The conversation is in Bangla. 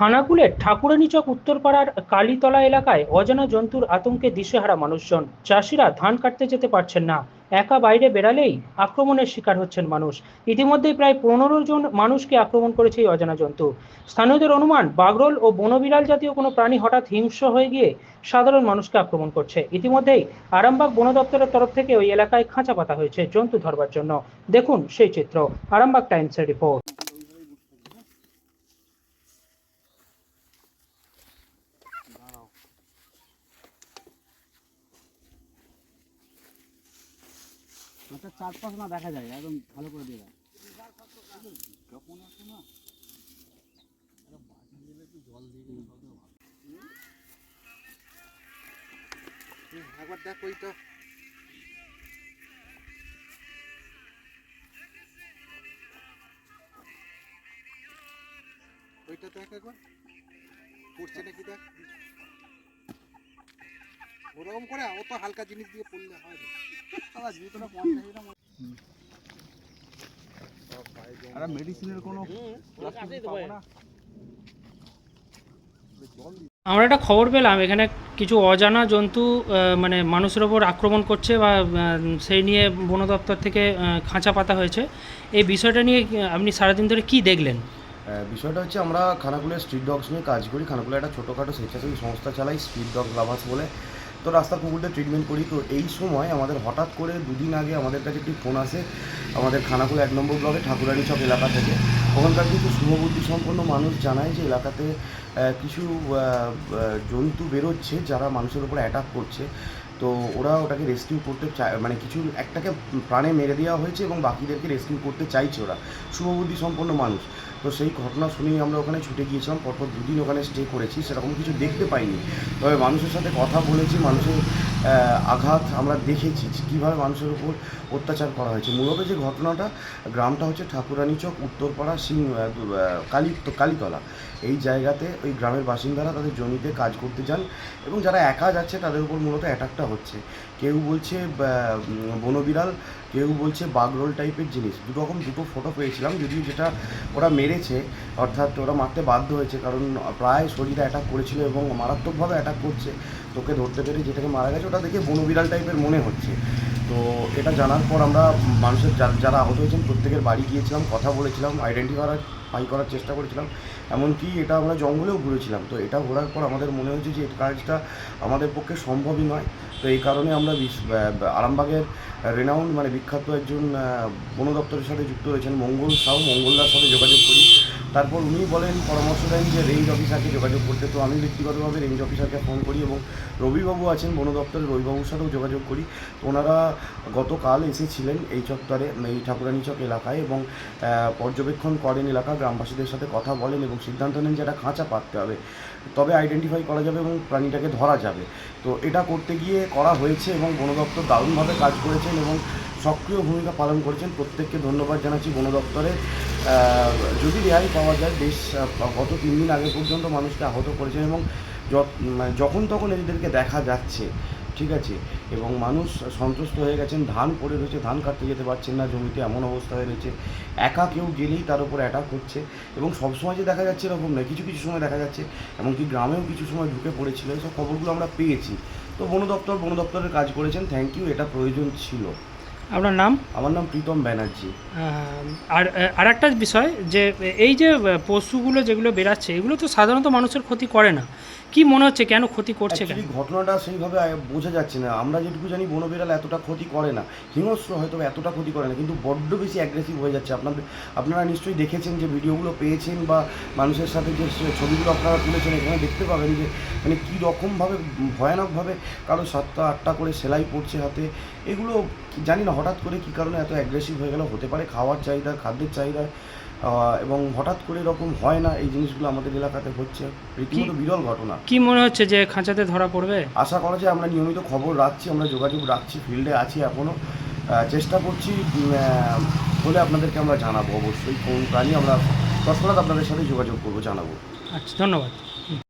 খানাকুলের ঠাকুরানীচক উত্তরপাড়ার কালীতলা এলাকায় অজানা জন্তুর আতঙ্কে দিশেহারা মানুষজন। চাষিরা ধান কাটতে যেতে পারছেন না। একা বাইরে বেড়ালেই আক্রমণের শিকার হচ্ছেন মানুষ। ইতিমধ্যেই প্রায় পনেরো জন মানুষকে আক্রমণ করেছে এই অজানা জন্তু। স্থানীয়দের অনুমান, বাগরোল ও বনবিড়াল জাতীয় কোনো প্রাণী হঠাৎ হিংস্র হয়ে গিয়ে সাধারণ মানুষকে আক্রমণ করছে। ইতিমধ্যেই আরামবাগ বন দপ্তরের তরফ থেকে ওই এলাকায় খাঁচা পাতা হয়েছে জন্তু ধরবার জন্য। দেখুন সেই চিত্র, আরামবাগ টাইমসের রিপোর্ট। মাথার চারপাশ না দেখা যায়, একদম ভালো করে দিয়ে দেয়। ওইটা দেখ একবার পড়ছে নাকি দেখ ওরকম করে অত হালকা জিনিস দিয়ে পড়লে হয় না। আর মেডিসিনের কোনো আমরা একটা খবর পেলাম এখানে কিছু অজানা জন্তু মানে মানুষের ওপর আক্রমণ করছে বা সেই নিয়ে বন দপ্তর থেকে খাঁচা পাতা হয়েছে। এই বিষয়টা নিয়ে আপনি সারাদিন ধরে কি দেখলেন? বিষয়টা হচ্ছে আমরা খানাকুলের স্ট্রিট ডগস নিয়ে কাজ করি। খানাকুলে একটা ছোটোখাটো স্বেচ্ছাসেবী সংস্থা চালাই স্ট্রিট ডগ লাভার্স বলে। তো রাস্তার কুকুরদের ট্রিটমেন্ট করি। তো এই সময় আমাদের হঠাৎ করে দুদিন আগে আমাদের কাছে একটি ফোন আসে, আমাদের খানাকুল এক নম্বর ব্লকে ঠাকুরানি চক এলাকা থেকে। ওখানকার কিছু শুভবুদ্ধি সম্পন্ন মানুষ জানায় যে এলাকাতে কিছু জন্তু বেরোচ্ছে যারা মানুষের উপর অ্যাটাক করছে। তো ওরা ওটাকে রেস্কিউ করতে চায় মানে কিছু একটাকে প্রাণে মেরে দেওয়া হয়েছে এবং বাকিদেরকে রেস্কিউ করতে চাইছে ওরা। শুভবুদ্ধি সম্পন্ন মানুষ। তো সেই ঘটনা শুনেই আমরা ওখানে ছুটে গিয়েছিলাম, পরপর দুদিন ওখানে স্টে করেছি, সেরকম কিছু দেখতে পাইনি। তবে মানুষের সাথে কথা বলেছি, মানুষের আঘাত আমরা দেখেছি কীভাবে মানুষের উপর অত্যাচার করা হয়েছে। মূলত যে ঘটনাটা গ্রামটা হচ্ছে ঠাকুরানী চক, উত্তরপাড়া, সিং কালী, কালীতলা। এই জায়গাতে ওই গ্রামের বাসিন্দারা তাদের জমিতে কাজ করতে যান এবং যারা একা যাচ্ছে তাদের উপর মূলত অ্যাটাকটা হচ্ছে। কেউ বলছে বনবিড়াল, কেউ বলছে বাগরোল টাইপের জিনিস। দু রকম, দুটো ফটো পেয়েছিলাম, যদিও যেটা ওরা মেরেছে, অর্থাৎ ওরা মারতে বাধ্য হয়েছে, কারণ প্রায় শরীরে অ্যাটাক করেছিল এবং মারাত্মকভাবে অ্যাটাক করছে। তোকে ধরতে পেরে যেটাকে মারা গেছে, ওটা দেখে বনবিড়াল টাইপের মনে হচ্ছে। তো এটা জানার পর আমরা মানুষের যারা আহত হয়েছেন, প্রত্যেকের বাড়ি গিয়েছিলাম, কথা বলেছিলাম আইডেন্টি করার ফাই করার চেষ্টা করেছিলাম। এমনকি এটা আমরা জঙ্গলেও ঘুরেছিলাম। তো এটা ঘোরার পর আমাদের মনে হয়েছে যে, এই কাজটা আমাদের পক্ষে সম্ভবই নয়। তো এই কারণে আমরা আরামবাগের রেনাউন্ড মানে বিখ্যাত একজন বন দপ্তরের সাথে যুক্ত রয়েছেন মঙ্গল সাউ। মঙ্গলদার সাথে যোগাযোগ করি। তারপর উনি বলেন, পরামর্শ দেন যে রেঞ্জ অফিসারকে যোগাযোগ করতে। তো আমি ব্যক্তিগতভাবে রেঞ্জ অফিসারকে ফোন করি এবং রবিবাবু আছেন বন দপ্তরের রবিবাবুর সাথেও যোগাযোগ করি। তো ওনারা গতকাল এসেছিলেন এই চত্বরে, এই ঠাকুরানী চক এলাকায় এবং পর্যবেক্ষণ করেন এলাকা, গ্রামবাসীদের সাথে কথা বলেন এবং সিদ্ধান্ত নেন যে একটা খাঁচা পাততে হবে। তবে আইডেন্টিফাই করা যাবে এবং প্রাণীটাকে ধরা যাবে। তো এটা করতে গিয়ে করা হয়েছে এবং বন দপ্তর দারুণভাবে কাজ করেছেন এবং সক্রিয় ভূমিকা পালন করেছেন। প্রত্যেককে ধন্যবাদ জানাচ্ছি বন দপ্তরে। যদি রেহাই পাওয়া যায়, বেশ গত তিন দিন আগে পর্যন্ত মানুষকে আহত করেছেন এবং মানে যখন তখন এদেরকে দেখা যাচ্ছে। ঠিক আছে। এবং মানুষ সন্তুষ্ট হয়ে গেছেন ধান পড়ে রয়েছে ধান কাটতে যেতে পারছেন না জমিতে এমন অবস্থা হয়ে রয়েছে। একা কেউ গেলেই তার উপর অ্যাটাক হচ্ছে এবং সবসময় যে দেখা যাচ্ছে এরকম নয় কিছু কিছু সময় দেখা যাচ্ছে এমনকি গ্রামেও কিছু সময় ঢুকে পড়েছিল এইসব খবরগুলো আমরা পেয়েছি। তো বন দপ্তর বন দপ্তরের কাজ করেছেন থ্যাংক ইউ এটা প্রয়োজন ছিল। আপনার নাম? আমার নাম প্রীতম ব্যানার্জি। আর আর একটা বিষয় যে এই যে পশুগুলো যেগুলো বেরাচ্ছে এগুলো তো সাধারণত মানুষের ক্ষতি করে না। কি মনে হচ্ছে? কেন ক্ষতি করছে কেন? ঘটনাটা সেইভাবে বোঝা যাচ্ছে না। আমরা যেটুকু জানি বনবিড়াল এতটা ক্ষতি করে না। হিংস্র হয়তো এতটা ক্ষতি করে না কিন্তু বড্ড বেশি অ্যাগ্রেসিভ হয়ে যাচ্ছে। আপনাদের আপনারা নিশ্চয়ই দেখেছেন যে ভিডিওগুলো পেয়েছেন বা মানুষের সাথে যে ছবিগুলো আপনারা তুলেছেন এখানে দেখতে পাবেন যে মানে কী রকমভাবে ভয়ানকভাবে কারও সাতটা আটটা করে সেলাই পড়ছে হাতে। এগুলো জানি না হঠাৎ করে কী কারণে এত অ্যাগ্রেসিভ হয়ে গেল। হতে পারে খাওয়ার চাহিদা খাদ্যের চাহিদা। এবং হঠাৎ করে এরকম হয় না এই জিনিসগুলো আমাদের এলাকাতে হচ্ছে। রীতিমতো বিরল ঘটনা। কি মনে হচ্ছে যে খাঁচাতে ধরা পড়বে? আশা করা যায় আমরা নিয়মিত খবর রাখছি আমরা যোগাযোগ রাখছি ফিল্ডে আছি এখনও চেষ্টা করছি বলে আপনাদেরকে আমরা জানাব অবশ্যই কোন প্রাণী আমরা তৎক্ষণাৎ আপনাদের সাথে যোগাযোগ করব জানাব। আচ্ছা ধন্যবাদ।